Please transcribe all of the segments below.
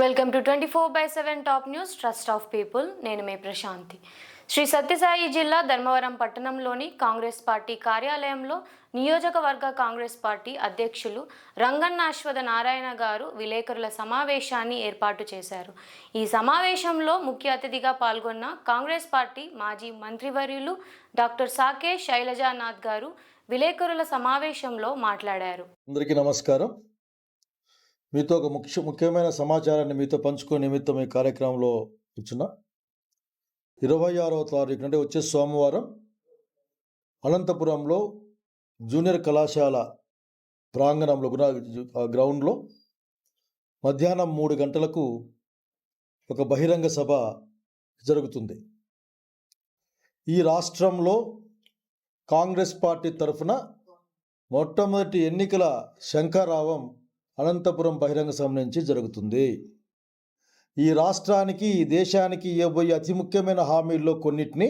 Welcome to twenty four by seven top news trust of people. నేను మీ ప్రశాంతి. శ్రీ సత్యసాయి జిల్లా ధర్మవరం పట్టణంలోని కాంగ్రెస్ పార్టీ కార్యాలయంలో నియోజకవర్గ కాంగ్రెస్ పార్టీ అధ్యక్షులు రంగన్న అశ్వథ నారాయణ గారు విలేకరుల సమావేశాన్ని ఏర్పాటు చేశారు. ఈ సమావేశంలో ముఖ్య అతిథిగా పాల్గొన్న కాంగ్రెస్ పార్టీ మాజీ మంత్రివర్యులు డాక్టర్ సాకే శైలజానాథ్ గారు విలేకరుల సమావేశంలో మాట్లాడారు. అందరికీ నమస్కారం. మీతో ఒక ముఖ్య ముఖ్యమైన సమాచారాన్ని మీతో పంచుకునే నిమిత్తం ఈ కార్యక్రమంలో ఇచ్చిన ఇరవై ఆరవ తారీఖు అంటే వచ్చే సోమవారం అనంతపురంలో జూనియర్ కళాశాల ప్రాంగణంలో గ్రౌండ్లో మధ్యాహ్నం మూడు గంటలకు ఒక బహిరంగ సభ జరుగుతుంది. ఈ రాష్ట్రంలో కాంగ్రెస్ పార్టీ తరఫున మొట్టమొదటి ఎన్నికల శంఖారావం అనంతపురం బహిరంగ సభ నుంచి జరుగుతుంది. ఈ రాష్ట్రానికి ఈ దేశానికి ఇవ్వబోయే అతి ముఖ్యమైన హామీల్లో కొన్నిటిని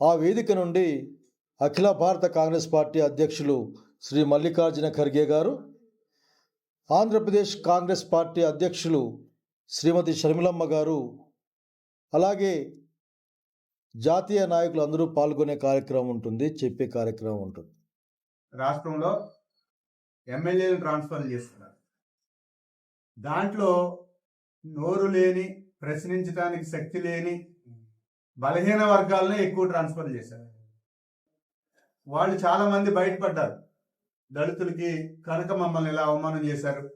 ఆ వేదిక నుండి అఖిల భారత కాంగ్రెస్ పార్టీ అధ్యక్షులు శ్రీ మల్లికార్జున ఖర్గే గారు ఆంధ్రప్రదేశ్ కాంగ్రెస్ పార్టీ అధ్యక్షులు శ్రీమతి షర్మిలమ్మ గారు అలాగే జాతీయ నాయకులు అందరూ పాల్గొనే కార్యక్రమం ఉంటుంది చెప్పే కార్యక్రమం ఉంటుంది. రాష్ట్రంలో ఎమ్మెల్యేలు ట్రాన్స్ఫర్ చేస్తున్నారు. దాంట్లో నోరు లేని ప్రశ్నించడానికి శక్తి లేని బలహీన వర్గాలనే ఎక్కువ ట్రాన్స్ఫర్ చేశారు. వాళ్ళు చాలామంది బయటపడ్డారు. దళితులకి కనుక మమ్మల్ని ఇలా అవమానం చేశారు.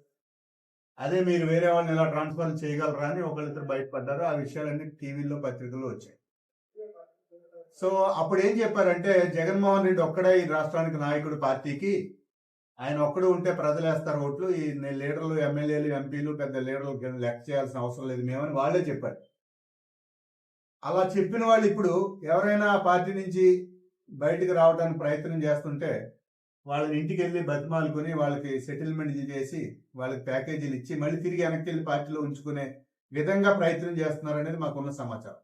అదే మీరు వేరే వాళ్ళని ఇలా ట్రాన్స్ఫర్ చేయగలరా అని ఒకళ్ళిద్దరు బయటపడ్డారు. ఆ విషయాలన్నీ టీవీల్లో పత్రికల్లో వచ్చాయి. సో అప్పుడు ఏం చెప్పారంటే జగన్మోహన్ రెడ్డి ఒక్కడే ఈ రాష్ట్రానికి నాయకుడు పార్టీకి. ఆయన ఒక్కడు ఉంటే ప్రజలు వేస్తారు ఓట్లు. ఈ లీడర్లు ఎమ్మెల్యేలు ఎంపీలు పెద్ద లీడర్లు లెక్క చేయాల్సిన అవసరం లేదు. మేమని వాళ్ళే చెప్పారు. అలా చెప్పిన వాళ్ళు ఇప్పుడు ఎవరైనా ఆ పార్టీ నుంచి బయటికి రావడానికి ప్రయత్నం చేస్తుంటే వాళ్ళని ఇంటికి వెళ్ళి బతిమాలుకొని వాళ్ళకి సెటిల్మెంట్ చేసి వాళ్ళకి ప్యాకేజీలు ఇచ్చి మళ్ళీ తిరిగి వెనక్కి వెళ్ళి పార్టీలో ఉంచుకునే విధంగా ప్రయత్నం చేస్తున్నారు అనేది మాకున్న సమాచారం.